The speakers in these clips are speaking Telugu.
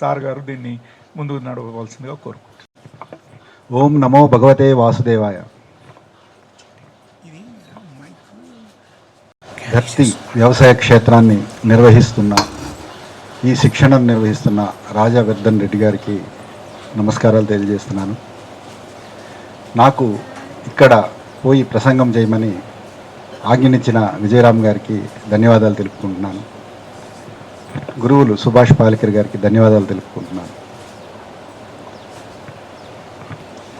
సార్ గారు దీన్ని ముందుకు నడవవలసిందిగా కోరుకుంటున్నాను. ఓం నమో భగవతే వాసుదేవాయ. ధర్తి వ్యవసాయ క్షేత్రాన్ని నిర్వహిస్తున్న ఈ శిక్షణను నిర్వహిస్తున్న రాజా వర్ధన్ రెడ్డి గారికి నమస్కారాలు తెలియజేస్తున్నాను. నాకు ఇక్కడ పోయి ప్రసంగం చేయమని ఆజ్ఞనిచ్చిన విజయరామ్ గారికి ధన్యవాదాలు తెలుపుకుంటున్నాను. గురువులు సుభాష్ పాలికర్ గారికి ధన్యవాదాలు తెలుపుకుంటున్నాను.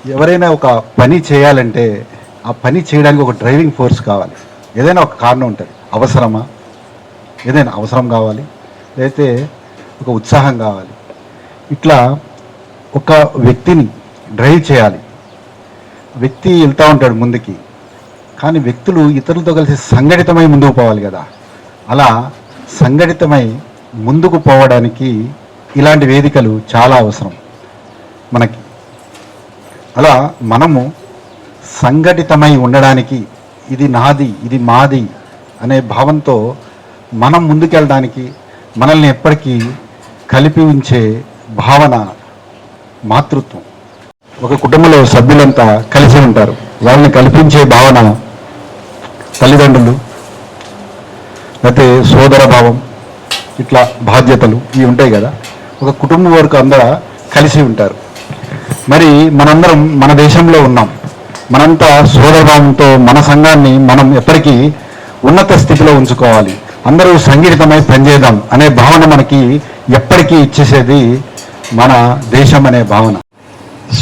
ఎవరైనా ఒక పని చేయాలంటే ఆ పని చేయడానికి ఒక డ్రైవింగ్ ఫోర్స్ కావాలి. ఏదైనా ఒక కారణం ఉంటుంది. అవసరమా? ఏదైనా అవసరం కావాలి. లేకపోతే ఒక ఉత్సాహం కావాలి. ఇట్లా ఒక వ్యక్తిని డ్రైవ్ చేయాలి. వ్యక్తి వెళ్తూ ఉంటాడు ముందుకి. కానీ వ్యక్తులు ఇతరులతో కలిసి సంఘటితమై ముందుకు పోవాలి కదా. అలా సంఘటితమై ముందుకు పోవడానికి ఇలాంటి వేదికలు చాలా అవసరం. మనకి. అలా మనము సంఘటితమై ఉండడానికి ఇది నాది ఇది మాది అనే భావంతో మనం ముందుకెళ్ళడానికి మనల్ని ఎప్పటికీ కలిపి ఉంచే భావన మాతృత్వం. ఒక కుటుంబంలో సభ్యులంతా కలిసి ఉంటారు. వాళ్ళని కల్పించే భావన తల్లిదండ్రులు లేకపోతే సోదర భావం ఇట్లా బాధ్యతలు ఇవి ఉంటాయి కదా. ఒక కుటుంబం వరకు అందరూ కలిసి ఉంటారు. మరి మనందరం మన దేశంలో ఉన్నాం. మనంతా సోదరభావంతో మన సంఘాన్ని మనం ఎప్పటికీ ఉన్నత స్థితిలో ఉంచుకోవాలి. అందరూ సంఘటితమై పనిచేద్దాం అనే భావన మనకి ఎప్పటికీ ఇచ్చేసేది మన దేశం అనే భావన.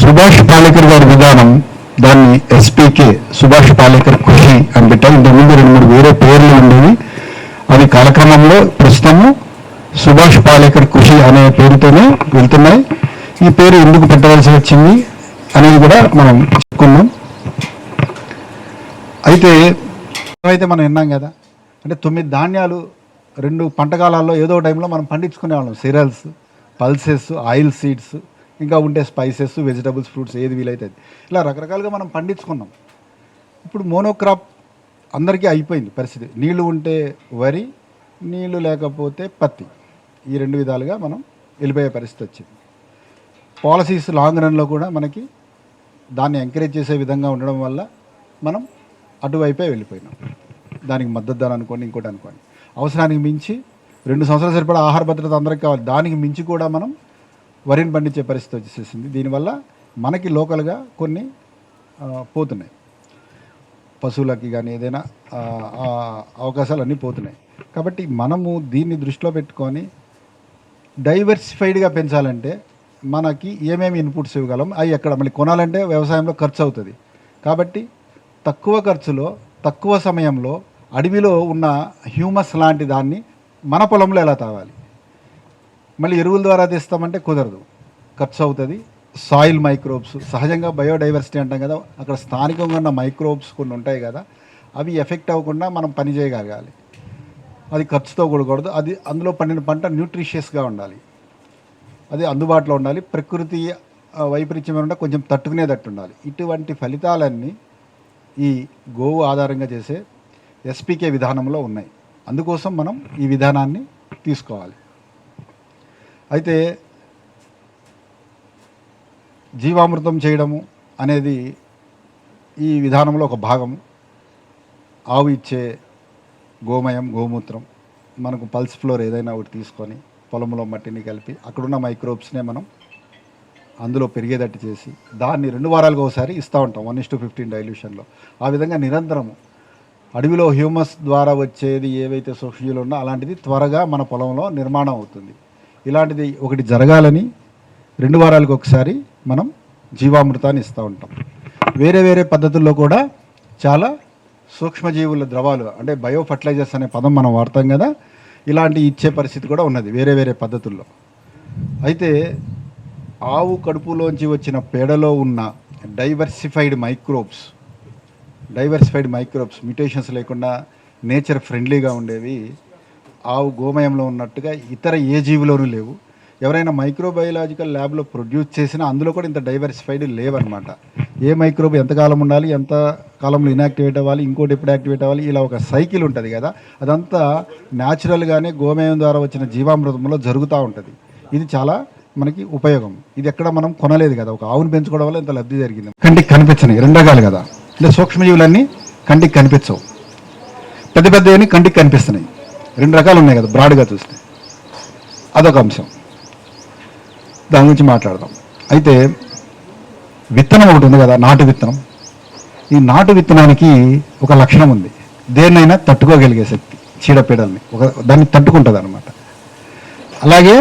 సుభాష్ పాలేకర్ గారి విధానం దాన్ని ఎస్పీకే సుభాష్ పాలేకర్ కృషి అని పెట్టాం ఇంతకుముందు రెండు మూడు వేరే పేర్లు ఉండేవి. అనే కాలక్రమంలో ప్రస్తుతము సుభాష్ పాలేకర్ కృషి అనే పేరుతోనే వెళ్తున్నాయి. ఈ పేరు ఎందుకు పెట్టవలసి వచ్చింది అనేది కూడా మనం చెప్పుకున్నాం అయితే అయితే మనం విన్నాం కదా అంటే తొమ్మిది ధాన్యాలు రెండు పంటకాలాల్లో ఏదో ఒక టైంలో మనం పండించుకునే వాళ్ళం. సిరల్స్ పల్సెస్ ఆయిల్ సీడ్స్ ఇంకా ఉంటే స్పైసెస్ వెజిటబుల్స్ ఫ్రూట్స్ ఏది వీలైతే ఇలా రకరకాలుగా మనం పండించుకున్నాం. ఇప్పుడు మోనోక్రాప్ అందరికీ అయిపోయింది పరిస్థితి. నీళ్ళు ఉంటే వరి నీళ్ళు లేకపోతే పత్తి. ఈ రెండు విధాలుగా మనం వెళ్ళిపోయే పరిస్థితి వచ్చింది. పాలసీస్ లాంగ్ రన్లో కూడా మనకి దాన్ని ఎంకరేజ్ చేసే విధంగా ఉండడం వల్ల మనం అటువైపే వెళ్ళిపోయినాం. దానికి మద్దతు ధర అనుకోండి ఇంకోటి అనుకోండి. అవసరానికి మించి రెండు సంవత్సరాలు సరిపడా ఆహార భద్రత అందరికి కావాలి. దానికి మించి కూడా మనం వరిని పండించే పరిస్థితి వచ్చేసేసింది దీనివల్ల మనకి లోకల్గా కొన్ని పోతున్నాయి. పశువులకి కానీ ఏదైనా అవకాశాలు అన్నీ పోతున్నాయి. కాబట్టి మనము దీన్ని దృష్టిలో పెట్టుకొని డైవర్సిఫైడ్గా పెంచాలంటే మనకి ఏమేమి ఇన్పుట్స్ ఇవ్వగలం అవి ఎక్కడ మళ్ళీ కొనాలంటే వ్యవసాయంలో ఖర్చు అవుతుంది. కాబట్టి తక్కువ ఖర్చులో తక్కువ సమయంలో అడవిలో ఉన్న హ్యూమస్ లాంటి దాన్ని మన పొలంలో ఎలా తావాలి మళ్ళీ ఎరువుల ద్వారా తెస్తామంటే కుదరదు. ఖర్చు అవుతుంది. సాయిల్ మైక్రోబ్స్ సహజంగా బయోడైవర్సిటీ అంటాం కదా అక్కడ స్థానికంగా ఉన్న మైక్రోబ్స్ కొన్ని ఉంటాయి కదా అవి ఎఫెక్ట్ అవ్వకుండా మనం పని చేయగలగాలి. అది ఖర్చుతో కూడకూడదు అది అందులో పండిన పంట న్యూట్రిషియస్గా ఉండాలి. అది అందుబాటులో ఉండాలి ప్రకృతి వైపరీత్యమైన వైపరీత్యం ఉంటే కొంచెం తట్టుకునేటట్టు ఉండాలి. ఇటువంటి ఫలితాలన్నీ ఈ గోవు ఆధారంగా చేసే ఎస్పీకే విధానంలో ఉన్నాయి. అందుకోసం మనం ఈ విధానాన్ని తీసుకోవాలి. అయితే జీవామృతం చేయడము అనేది ఈ విధానంలో ఒక భాగము ఆవు ఇచ్చే గోమయం గోమూత్రం మనకు పల్స్ ఫ్లోర్ ఏదైనా ఒకటి తీసుకొని పొలంలో మట్టిని కలిపి అక్కడున్న మైక్రోబ్స్నే మనం అందులో పెరిగేటట్టు చేసి దాన్ని రెండు వారాలకు ఒకసారి ఇస్తూ ఉంటాం వన్ ఇస్ టు ఫిఫ్టీన్ డైల్యూషన్లో. ఆ విధంగా నిరంతరము అడవిలో హ్యూమస్ ద్వారా వచ్చేది ఏవైతే సూక్ష్మజీవులు ఉన్నా అలాంటిది త్వరగా మన పొలంలో నిర్మాణం అవుతుంది. ఇలాంటిది ఒకటి జరగాలని రెండు వారాలకు ఒకసారి మనం జీవామృతాన్ని ఇస్తూ ఉంటాం. వేరే వేరే పద్ధతుల్లో కూడా చాలా సూక్ష్మజీవుల ద్రవాలు అంటే బయో ఫర్టిలైజర్స్ అనే పదం మనం వాడతాం కదా ఇలాంటి ఇచ్చే పరిస్థితి కూడా ఉన్నది వేరే వేరే పద్ధతుల్లో. అయితే ఆవు కడుపులోంచి వచ్చిన పేడలో ఉన్న diversified microbes diversified microbes mutations లేకుండా నేచర్ ఫ్రెండ్లీగా ఉండేవి ఆవు గోమయంలో ఉన్నట్టుగా ఇతర ఏ జీవిలోనూ లేవు. ఎవరైనా మైక్రోబయోలాజికల్ ల్యాబ్లో ప్రొడ్యూస్ చేసినా అందులో కూడా ఇంత డైవర్సిఫైడ్ లేవన్నమాట. ఏ మైక్రోబ్ ఎంతకాలం ఉండాలి ఎంత కాలంలో ఇనాక్టివేట్ అవ్వాలి ఇంకోటి ఎప్పుడు యాక్టివేట్ అవ్వాలి ఇలా ఒక సైకిల్ ఉంటుంది కదా. అదంతా న్యాచురల్గానే గోమయం ద్వారా వచ్చిన జీవామృతంలో జరుగుతూ ఉంటుంది. ఇది చాలా మనకి ఉపయోగం. ఇది ఎక్కడ మనం కొనలేదు కదా. ఒక ఆవును పెంచుకోవడం వల్ల ఇంత లబ్ధి జరిగింది. కంటికి కనిపించని రెండు రకాలు కదా. అంటే సూక్ష్మజీవులన్నీ కంటికి కనిపించవు. పెద్ద పెద్దవన్నీ కంటికి కనిపిస్తున్నాయి. రెండు రకాలు ఉన్నాయి కదా బ్రాడ్గా చూస్తే. అదొక అంశం. దాని గురించి మాట్లాడదాం. అయితే విత్తనం ఒకటి ఉంది కదా నాటు విత్తనం. ఈ నాటు విత్తనానికి ఒక లక్షణం ఉంది. దేన్నైనా తట్టుకోగలిగే శక్తి చీడపీడల్ని. ఒక దాన్ని తట్టుకుంటుంది అనమాట అలాగే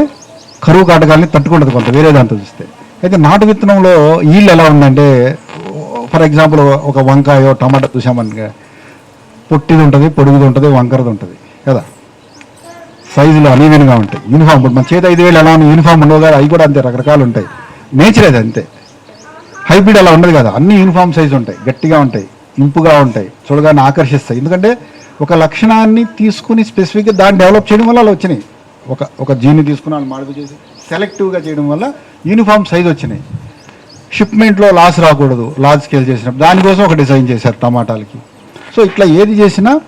కరువు కాటకాలని తట్టుకుంటుంది కొంత వేరే దాంతో చూస్తే. అయితే నాటు విత్తనంలో ఈళ్ళు ఎలా ఉందంటే ఫర్ ఎగ్జాంపుల్ ఒక వంకాయో టమాటా చూసామనుకో పొట్టిది ఉంటుంది పొడుగుది ఉంటుంది వంకరది ఉంటుంది కదా? సైజులు అనీవెన్గా ఉంటాయి. యూనిఫామ్ ఇప్పుడు మన చేతి ఐదు వేలు ఎలా యూనిఫామ్ ఉండవు కదా అవి కూడా అంతే రకరకాలు ఉంటాయి. నేచర్ అది అంతే. హైబ్రిడ్ అలా ఉండదు కదా అన్ని యూనిఫామ్ సైజు ఉంటాయి. గట్టిగా ఉంటాయి ఇంపుగా ఉంటాయి చూడగానే ఆకర్షిస్తాయి. ఎందుకంటే ఒక లక్షణాన్ని తీసుకుని స్పెసిఫిక్గా దాన్ని డెవలప్ చేయడం వల్ల అలా వచ్చినాయి. ఒక ఒక జీని తీసుకుని వాళ్ళు మార్పు చేసి సెలెక్టివ్గా చేయడం వల్ల యూనిఫామ్ సైజ్ వచ్చినాయి. షిప్మెంట్లో లాస్ రాకూడదు లార్జ్ స్కేల్ చేసినప్పుడు. దానికోసం ఒక డిజైన్ చేశారు టమాటాలకి. సో ఇట్లా ఏది చేసినా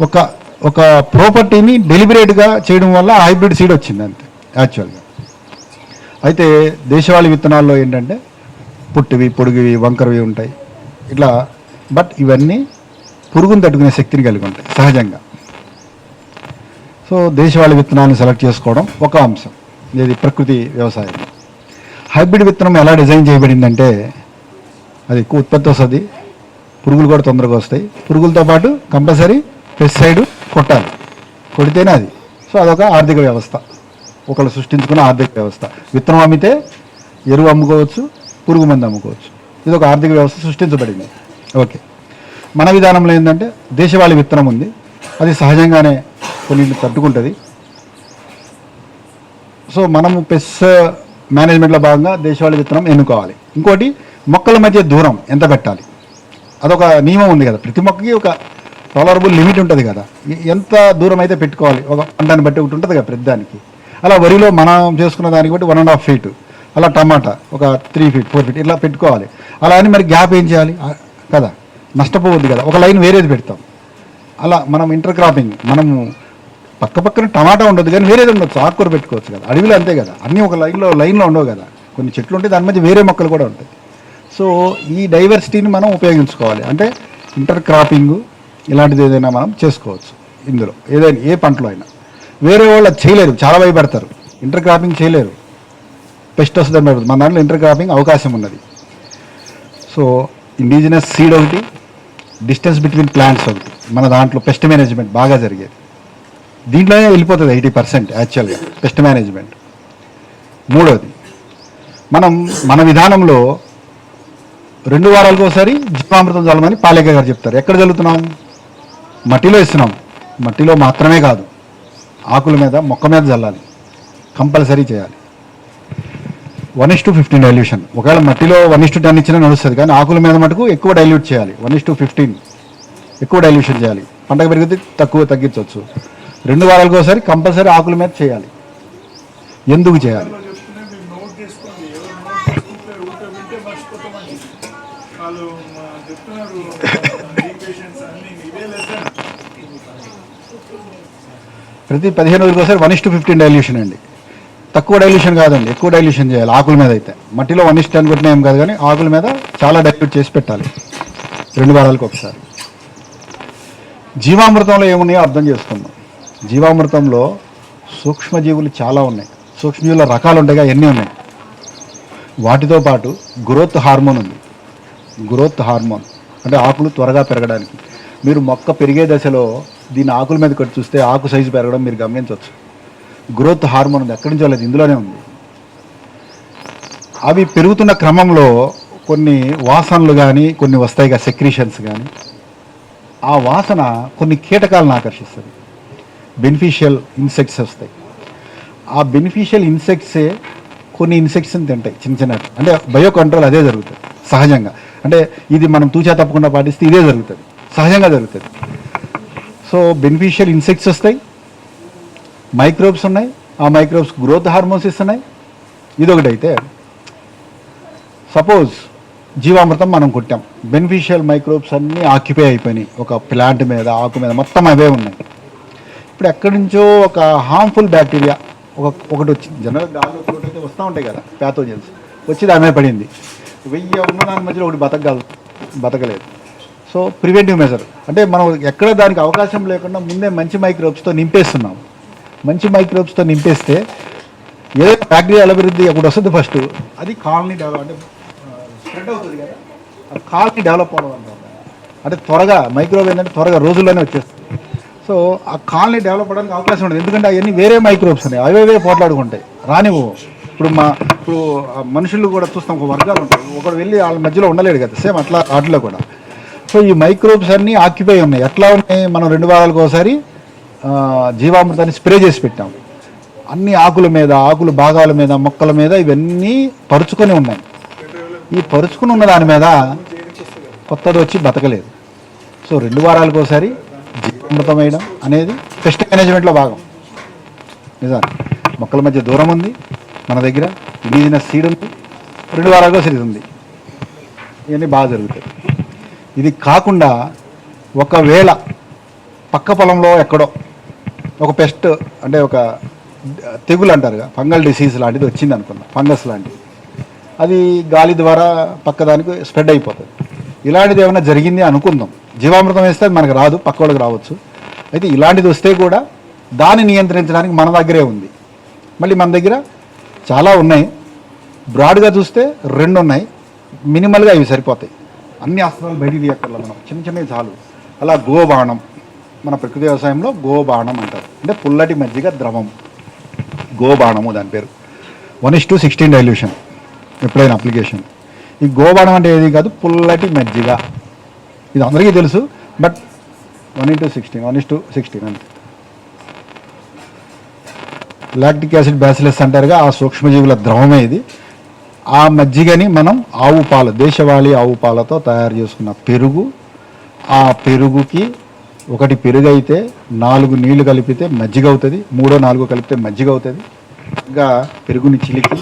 ఒక ఒక ప్రాపర్టీని డెలిబరేట్గా చేయడం వల్ల హైబ్రిడ్ సీడ్ వచ్చింది అంతే యాక్చువల్గా. అయితే దేశవాళీ విత్తనాల్లో ఏంటంటే పుట్టివి పొడిగివి వంకరవి ఉంటాయి. ఇట్లా బట్ ఇవన్నీ పురుగును తట్టుకునే శక్తిని కలిగి ఉంటాయి సహజంగా. సో దేశవాళీ విత్తనాన్ని సెలెక్ట్ చేసుకోవడం ఒక అంశం. ఇది ప్రకృతి వ్యవసాయం. హైబ్రిడ్ విత్తనం ఎలా డిజైన్ చేయబడిందంటే అది ఎక్కువ ఉత్పత్తి వస్తుంది పురుగులు కూడా తొందరగా వస్తాయి. పురుగులతో పాటు కంపల్సరీ పెస్టిసైడ్ కొట్టాలి. కొడితేనే అది. సో అదొక ఆర్థిక వ్యవస్థ. ఒకళ్ళు సృష్టించుకున్న ఆర్థిక వ్యవస్థ. విత్తనం అమ్మితే ఎరువు అమ్ముకోవచ్చు పురుగు మంది అమ్ముకోవచ్చు. ఇది ఒక ఆర్థిక వ్యవస్థ సృష్టించబడింది. ఓకే. మన విధానంలో ఏంటంటే దేశవాళీ విత్తనం ఉంది. అది సహజంగానే కొన్నింటిని తట్టుకుంటుంది. సో మనము పెస్ మేనేజ్మెంట్లో భాగంగా దేశవాళీ విత్తనం ఎన్నుకోవాలి. ఇంకోటి మొక్కల మధ్య దూరం ఎంత పెట్టాలి అదొక నియమం ఉంది కదా. ప్రతి మొక్కకి ఒక టాలరబుల్ లిమిట్ ఉంటుంది కదా. ఎంత దూరం అయితే పెట్టుకోవాలి ఒక పంటని బట్టి ఒకటి ఉంటుంది కదా ప్రతిదానికి అలా వరిలో మనం చేసుకున్న దానికి బట్టి వన్ అండ్ హాఫ్ ఫీట్ అలా టమాటా ఒక త్రీ ఫీట్ ఫోర్ ఫీట్ ఇట్లా పెట్టుకోవాలి. అలా అని మరి గ్యాప్ ఏం చేయాలి? కదా నష్టపోవద్దు కదా ఒక లైన్ వేరేది పెడతాం. అలా మనం ఇంటర్ క్రాపింగ్ మనము పక్క పక్కన టమాటా ఉండదు కానీ వేరేది ఉండొచ్చు ఆకుకూర పెట్టుకోవచ్చు కదా అడవిలో అంతే కదా అన్నీ ఒక లైన్లో లైన్లో ఉండవు కదా. కొన్ని చెట్లు ఉంటాయి దాని మధ్య వేరే మొక్కలు కూడా ఉంటాయి. సో ఈ డైవర్సిటీని మనం ఉపయోగించుకోవాలి. అంటే ఇంటర్ క్రాపింగ్ ఇలాంటిది ఏదైనా మనం చేసుకోవచ్చు ఇందులో. ఏదైనా ఏ పంటలో అయినా. వేరే వాళ్ళు అది చేయలేరు చాలా భయపడతారు. ఇంటర్ క్రాపింగ్ చేయలేరు పెస్ట్ వస్తుందని భయపడతారు మన దాంట్లో ఇంటర్ క్రాపింగ్ అవకాశం ఉన్నది. సో ఇండిజినస్ సీడ్ ఒకటి డిస్టెన్స్ బిట్వీన్ ప్లాంట్స్ ఒకటి. మన దాంట్లో పెస్ట్ మేనేజ్మెంట్ బాగా జరిగేది. దీంట్లోనే వెళ్ళిపోతుంది ఎయిటీ పర్సెంట్ యాక్చువల్గా పెస్ట్ మేనేజ్మెంట్ మూడోది మనం మన విధానంలో రెండు వారాలకు ఒకసారి జీవామృతం చల్లమని పాలేక గారు చెప్తారు. ఎక్కడ చల్లుతున్నాం? మట్టిలో ఇస్తున్నాం మట్టిలో మాత్రమే కాదు ఆకుల మీద మొక్క మీద చల్లాలి కంపల్సరీ చేయాలి. One is to fifteen dilution. ఒకవేళ మట్టిలో వన్ ఇస్ టు టెన్ ఇచ్చినా నడుస్తుంది కానీ ఆకుల మీద మటుకు ఎక్కువ డైల్యూట్ చేయాలి. వన్ ఇస్ టు ఫిఫ్టీన్ ఎక్కువ డైల్యూషన్ చేయాలి. పంటకు పెరిగితే తక్కువ తగ్గించవచ్చు. రెండు వారాలకు ఒకసారి కంపల్సరీ ఆకుల మీద చేయాలి. ఎందుకు చేయాలి చెప్తున్నా మీరు నోట్ చేసుకోండి ఎవరు నోట్ చేసుకుంటే ఊరికే వింటే మర్చిపోతామండి వాళ్ళు మా చెప్తున్నారు పేషెంట్స్ అన్ని ఇవే లెసన్ ప్రతి పదిహేను రోజులకి ఒకసారి one is to fifteen dilution అండి. తక్కువ డైల్యూషన్ కాదండి ఎక్కువ డైల్యూషన్ చేయాలి ఆకుల మీద అయితే. మట్టిలో వన్ ఇస్ టెన్ కొట్టిన ఏం కాదు కానీ ఆకుల మీద చాలా డైల్యూట్ చేసి పెట్టాలి. రెండు వారాలకు ఒకసారి. జీవామృతంలో ఏమున్నాయో అర్థం చేసుకుందాం. జీవామృతంలో సూక్ష్మజీవులు చాలా ఉన్నాయి. సూక్ష్మజీవుల రకాలు ఉంటాయిగా ఎన్ని ఉన్నాయి? వాటితో పాటు గ్రోత్ హార్మోన్ ఉంది. గ్రోత్ హార్మోన్ అంటే ఆకులు త్వరగా పెరగడానికి. మీరు మొక్క పెరిగే దశలో దీని ఆకుల మీద కొట్టి చూస్తే ఆకు సైజు పెరగడం మీరు గమనించవచ్చు. గ్రోత్ హార్మోన్ ఉంది. ఎక్కడి నుంచో లేదు ఇందులోనే ఉంది. అవి పెరుగుతున్న క్రమంలో కొన్ని వాసనలు కానీ కొన్ని వస్తాయిగా సెక్రీషన్స్ కానీ ఆ వాసన కొన్ని కీటకాలను ఆకర్షిస్తుంది. బెనిఫిషియల్ ఇన్సెక్ట్స్ వస్తాయి. ఆ బెనిఫిషియల్ ఇన్సెక్ట్సే కొన్ని ఇన్సెక్ట్స్ని తింటాయి చిన్న చిన్న అంటే బయో కంట్రోల్ అదే జరుగుతుంది సహజంగా. అంటే ఇది మనం తూచా తప్పకుండా పాటిస్తే ఇదే జరుగుతుంది సహజంగా జరుగుతుంది. సో బెనిఫిషియల్ ఇన్సెక్ట్స్ వస్తాయి. మైక్రోబ్స్ ఉన్నాయి. ఆ మైక్రోబ్స్ గ్రోత్ హార్మోన్స్ ఇస్తున్నాయి. ఇదొకటి అయితే సపోజ్ జీవామృతం మనం కొట్టాం. బెనిఫిషియల్ మైక్రోబ్స్ అన్నీ ఆక్యుపై అయిపోయినాయి. ఒక ప్లాంట్ మీద ఆకు మీద మొత్తం అవే ఉన్నాయి. ఇప్పుడు ఎక్కడి నుంచో ఒక హార్మ్ఫుల్ బ్యాక్టీరియా ఒక ఒకటి వచ్చింది జనరల్ గాల్లో ఫ్లూట్ అయితే వస్తూ ఉంటాయి కదా ప్యాథోజన్స్ వచ్చి దాని మీద పడింది. వెయ్యి ఉన్న దాని మధ్యలో ఒకటి బతకగల బతకలేదు. So preventive measure. అంటే మనం ఎక్కడ దానికి అవకాశం లేకుండా ముందే మంచి మైక్రోబ్స్తో నింపేస్తున్నాం. మంచి మైక్రోబ్స్తో నింపేస్తే ఏదో బ్యాక్టీరియల్ అభివృద్ధి ఒకటి వస్తుంది ఫస్ట్. అది కాలనీ డెవలప్ అంటే స్ప్రెడ్ అవుతుంది కదా. అది కాలనీ డెవలప్ అవ్వడం అంటారు అంటే త్వరగా మైక్రోబ్ ఏంటంటే త్వరగా రోజుల్లోనే వచ్చేస్తుంది. సో ఆ కాలనీ డెవలప్ అవ్వడానికి అవకాశం ఉండదు. ఎందుకంటే అవన్నీ వేరే మైక్రోబ్స్ ఉన్నాయి. అవే పోట్లాడుకుంటాయి రానివ్వు. ఇప్పుడు మా ఇప్పుడు ఆ మనుషులు కూడా చూస్తాం ఒక వర్గాలు ఉంటాయి. ఒకడు వెళ్ళి వాళ్ళ మధ్యలో ఉండలేడు కదా. సేమ్ అట్లా వాటిలో కూడా. సో ఈ మైక్రోబ్స్ అన్నీ ఆక్యుపై ఉన్నాయి. ఎట్లా ఉన్నాయి? మనం రెండు వారాలకు ఒకసారి జీవామృతాన్ని స్ప్రే చేసి పెట్టాం. అన్ని ఆకుల మీద ఆకుల భాగాల మీద మొక్కల మీద ఇవన్నీ పరుచుకొని ఉన్నాయి. ఈ పరుచుకుని ఉన్న దాని మీద కొత్తది వచ్చి బతకలేదు. సో రెండు వారాలకు ఒకసారి జీవామృతం వేయడం అనేది పెస్ట్ మేనేజ్మెంట్లో భాగం. నిజానికి మొక్కల మధ్య దూరం ఉంది. మన దగ్గర ఇండిజినస్ సీడ్ ఉంది. రెండు వారాలకు సీడ్ ఉంది. ఇవన్నీ బాగా జరుగుతాయి. ఇది కాకుండా ఒకవేళ పక్క పొలంలో ఎక్కడో ఒక పెస్ట్ అంటే ఒక తెగులు అంటారుగా ఫంగల్ డిసీజ్ లాంటిది వచ్చింది అనుకున్నా ఫంగస్ లాంటిది. అది గాలి ద్వారా పక్కదానికి స్ప్రెడ్ అయిపోతుంది. ఇలాంటిది ఏమైనా జరిగింది అనుకుందాం. జీవామృతం వేస్తే అది మనకు రాదు పక్క వాళ్ళకి రావచ్చు. అయితే ఇలాంటిది వస్తే కూడా దాన్ని నియంత్రించడానికి మన దగ్గరే ఉంది. మళ్ళీ మన దగ్గర చాలా ఉన్నాయి. బ్రాడ్గా చూస్తే రెండు ఉన్నాయి. మినిమల్గా ఇవి సరిపోతాయి. అన్ని అస్త్రాలు బయటికి తీయక్కర్లా మనం. చిన్న చిన్నవి చాలు. అలా గోబాణం. మన ప్రకృతి వ్యవసాయంలో గోబాణం అంటారు. అంటే పుల్లటి మజ్జిగ ద్రవం. గోబాణము దాని పేరు. One is to sixteen dilution. ఎప్పుడైనా అప్లికేషన్. ఈ గోబాణం అంటే ఏది కాదు పుల్లటి మజ్జిగ. ఇది అందరికీ తెలుసు but one into sixteen one is to sixteen అంతే. లాక్టిక్ యాసిడ్ బ్యాసిలస్ అంటారుగా ఆ సూక్ష్మజీవుల ద్రవమే ఇది. ఆ మజ్జిగని మనం ఆవు పాలు దేశవాళీ ఆవు పాలతో తయారు చేసుకున్న పెరుగు. ఆ పెరుగుకి ఒకటి పెరుగు అయితే నాలుగు నీళ్ళు కలిపితే మజ్జిగ అవుతుంది మూడో నాలుగో కలిపితే మజ్జిగ అవుతుంది. ఇంకా పెరుగుని చిలికి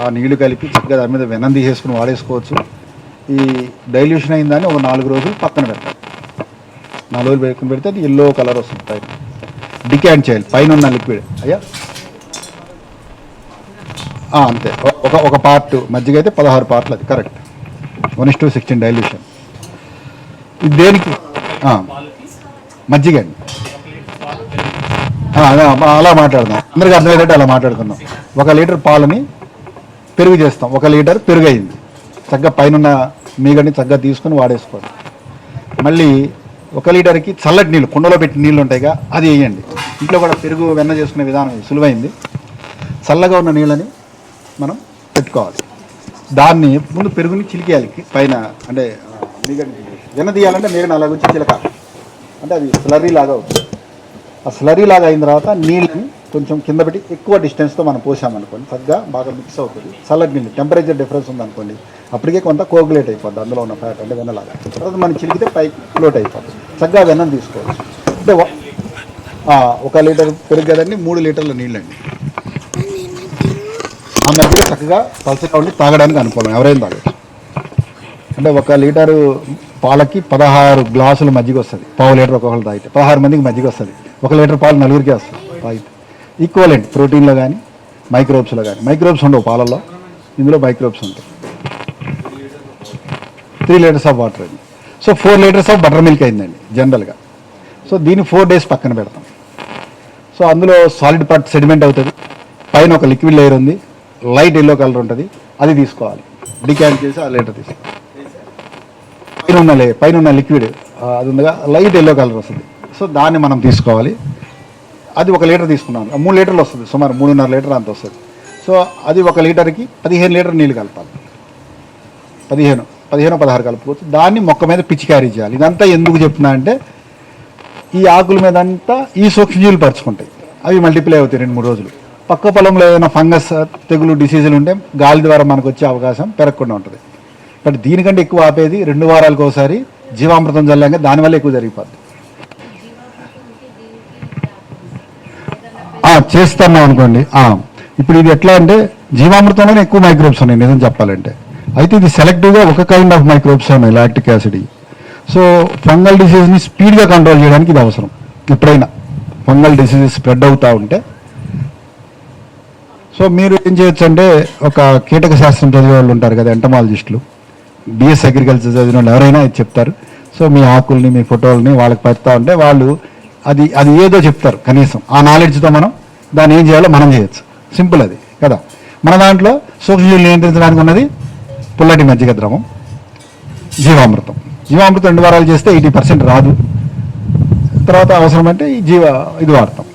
ఆ నీళ్ళు కలిపి చక్కగా దాని మీద వెనం తీసేసుకుని వాడేసుకోవచ్చు. ఈ డైల్యూషన్ అయిందని ఒక నాలుగు రోజులు పక్కన పెట్టాలి. నాలుగు రోజులు పెట్టుకుని పెడితే అది ఎల్లో కలర్ వస్తుంది పైన. డికాంట్ చేయాలి పైన ఉన్న లిక్విడ్. అయ్యా. అంతే. ఒక ఒక పార్ట్ మజ్జిగ అయితే పదహారు పార్ట్లు అది. Correct one is to sixteen dilution ఇది దేనికి? మజ్జిగ అండి. అలా మాట్లాడదాం. అందరికీ అర్థమయ్యేటట్టు అలా మాట్లాడుకుందాం. ఒక లీటర్ పాలని పెరుగు చేస్తాం. ఒక లీటర్ పెరుగు అయింది చక్కగా పైన మీగడిని చక్కగా తీసుకొని వాడేసుకోండి మళ్ళీ ఒక లీటర్కి చల్లటి నీళ్ళు కుండలో పెట్టి నీళ్ళు ఉంటాయిగా అది వేయండి. ఇంట్లో కూడా పెరుగు వెన్న చేసుకునే విధానం సులువైంది. చల్లగా ఉన్న నీళ్ళని మనం పెట్టుకోవాలి. దాన్ని ముందు పెరుగుని చిలికేయాలి. పైన అంటే వెన్న తీయాలంటే మీగడ అలా వచ్చి చిలక. అంటే అది స్లరీ లాగా అవుతుంది. ఆ స్లరీ లాగా అయిన తర్వాత నీళ్ళని కొంచెం కింద పెట్టి ఎక్కువ డిస్టెన్స్తో మనం పోసామనుకోండి చక్కగా బాగా మిక్స్ అవుతుంది. చల్లటి నీళ్ళు టెంపరేచర్ డిఫరెన్స్ ఉందనుకోండి అప్పటికే కొంత కోగులేట్ అయిపోద్ది. అందులో ఉన్న ఫ్యాట్ అంటే వెన్నలాగా. తర్వాత మనం చిలికితే పైకి ఫ్లోట్ అయిపోతుంది చక్కగా వెన్నం తీసుకోవచ్చు. అంటే ఒక- ఒక లీటర్ పెరుగు కదండి మూడు లీటర్ల నీళ్ళండి. ఆ మధ్యలో చక్కగా పలసగా ఉండి తాగడానికి అనుకూలం ఎవరైనా తాగచ్చు. అంటే ఒక లీటరు పాలకి పదహారు గ్లాసులు మజ్జిగ వస్తుంది. పావు లీటర్ ఒక్కొక్కరు తాగితే పదహారు మందికి మజ్జిగ వస్తుంది. ఒక లీటర్ పాలు నలుగురికి వస్తుంది. తాగితే ఈక్వలెంట్ ప్రోటీన్లో కానీ మైక్రోబ్స్లో కానీ మైక్రోబ్స్ ఉండవు పాలల్లో ఇందులో మైక్రోబ్స్ ఉంటాయి. త్రీ లీటర్స్ ఆఫ్ వాటర్ అండి so four litres of buttermilk అయిందండి జనరల్గా. సో దీన్ని ఫోర్ డేస్ పక్కన పెడతాం. సో అందులో సాలిడ్ పార్ట్ సెడిమెంట్ అవుతుంది. పైన ఒక లిక్విడ్ లేయర్ ఉంది. లైట్ ఎల్లో కలర్ ఉంటుంది అది తీసుకోవాలి. డికాన్ చేసి ఆ లీటర్ తీసుకోవాలి పైన ఉన్న లే పైన ఉన్న లిక్విడ్ అది ఉందిగా లైట్ ఎల్లో కలర్ వస్తుంది. సో దాన్ని మనం తీసుకోవాలి. అది ఒక లీటర్ తీసుకున్నాను ఆ మూడు లీటర్లు వస్తుంది సుమారు మూడున్నర లీటర్ అంత వస్తుంది. సో అది ఒక లీటర్కి పదిహేను లీటర్ నీళ్ళు కలపాలి. పదిహేను పదిహేను పదహారు కలుపుకోవచ్చు. దాన్ని మొక్క మీద పిచికారీ చేయాలి. ఇదంతా ఎందుకు చెప్తున్నా అంటే ఈ ఆకుల మీద అంతా ఈ సూక్ష్మజీవులు పరుచుకుంటాయి. అవి మల్టిప్లై అవుతాయి రెండు మూడు రోజులు. పక్క పొలంలో ఏదైనా ఫంగస్ తెగులు డిసీజులు ఉంటే గాలి ద్వారా మనకు వచ్చే అవకాశం పెరగకుండా ఉంటుంది. బట్ దీనికంటే ఎక్కువ ఆపేది రెండు వారాలకు ఒకసారి జీవామృతం చల్లాక దానివల్ల ఎక్కువ జరిగిపోద్ది. చేస్తున్నాం అనుకోండి. ఇప్పుడు ఇది ఎట్లా అంటే జీవామృతంలోనే ఎక్కువ మైక్రోబ్స్ ఉన్నాయి నిజం చెప్పాలంటే. అయితే ఇది సెలెక్టివ్గా ఒక కైండ్ ఆఫ్ మైక్రోబ్స్ ఉన్నాయి లాక్టిక్ యాసిడ్ సో ఫంగల్ డిసీజ్ని స్పీడ్గా కంట్రోల్ చేయడానికి ఇది అవసరం. ఎప్పుడైనా ఫంగల్ డిసీజెస్ స్ప్రెడ్ అవుతూ ఉంటే సో మీరు ఏం చేయొచ్చు అంటే ఒక కీటక శాస్త్రం చదివే వాళ్ళు ఉంటారు కదా ఎంటమాలజిస్టులు. బిఎస్ అగ్రికల్చర్ చదివిన వాళ్ళు ఎవరైనా ఇది చెప్తారు. సో మీ ఆకుల్ని మీ ఫోటోల్ని వాళ్ళకి పెడతా ఉంటే వాళ్ళు అది అది ఏదో చెప్తారు కనీసం. ఆ నాలెడ్జ్తో మనం దాన్ని ఏం చేయాలో మనం చేయొచ్చు. సింపుల్ అది కదా. మన దాంట్లో సూక్ష్మజీవులు నియంత్రించడానికి ఉన్నది పుల్లటి మజ్జిగ ద్రవం జీవామృతం. జీవామృతం రెండు వారాలు చేస్తే ఎయిటీ పర్సెంట్ రాదు. తర్వాత అవసరమంటే ఈ జీవ ఇది వాడతాం.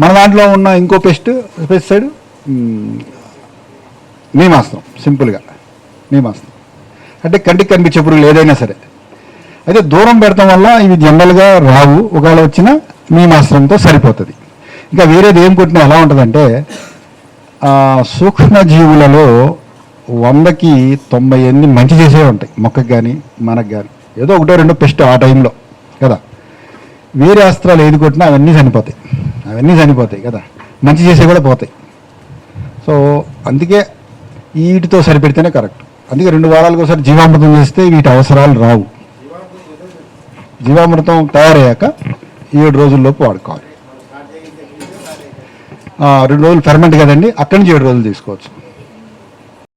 మన దాంట్లో ఉన్న ఇంకో పెస్ట్ పెస్టిసైడ్ నీమాస్త్రం సింపుల్గా నీమాస్త్రం అంటే కంటికి కనిపించే పురుగులు ఏదైనా సరే. అయితే దూరం పెడతాం వల్ల ఇవి జనరల్గా రావు. ఒకవేళ వచ్చిన నీమాస్త్రంతో సరిపోతుంది. ఇంకా వేరేది ఏం కొట్టినా ఎలా ఉంటుందంటే సూక్ష్మజీవులలో వందకి తొంభై ఎనిమిది మంచి చేసే ఉంటాయి. మొక్కకి కానీ మనకు కానీ ఏదో ఒకటో రెండో పెస్ట్ ఆ టైంలో కదా? వేరే అస్త్రాలు ఏది కొట్టినా అవన్నీ చనిపోతాయి. అవన్నీ చనిపోతాయి కదా. మంచి చేసే కూడా పోతాయి. సో అందుకే వీటితో సరిపెడితేనే కరెక్ట్. అందుకే రెండు వారాలకు ఒకసారి జీవామృతం చేస్తే వీటి అవసరాలు రావు. జీవామృతం తయారయ్యాక ఏడు రోజుల్లోపు వాడుకోవాలి. రెండు రోజులు ఫెర్మెంట్ కదండి అక్కడి నుంచి ఏడు రోజులు తీసుకోవచ్చు.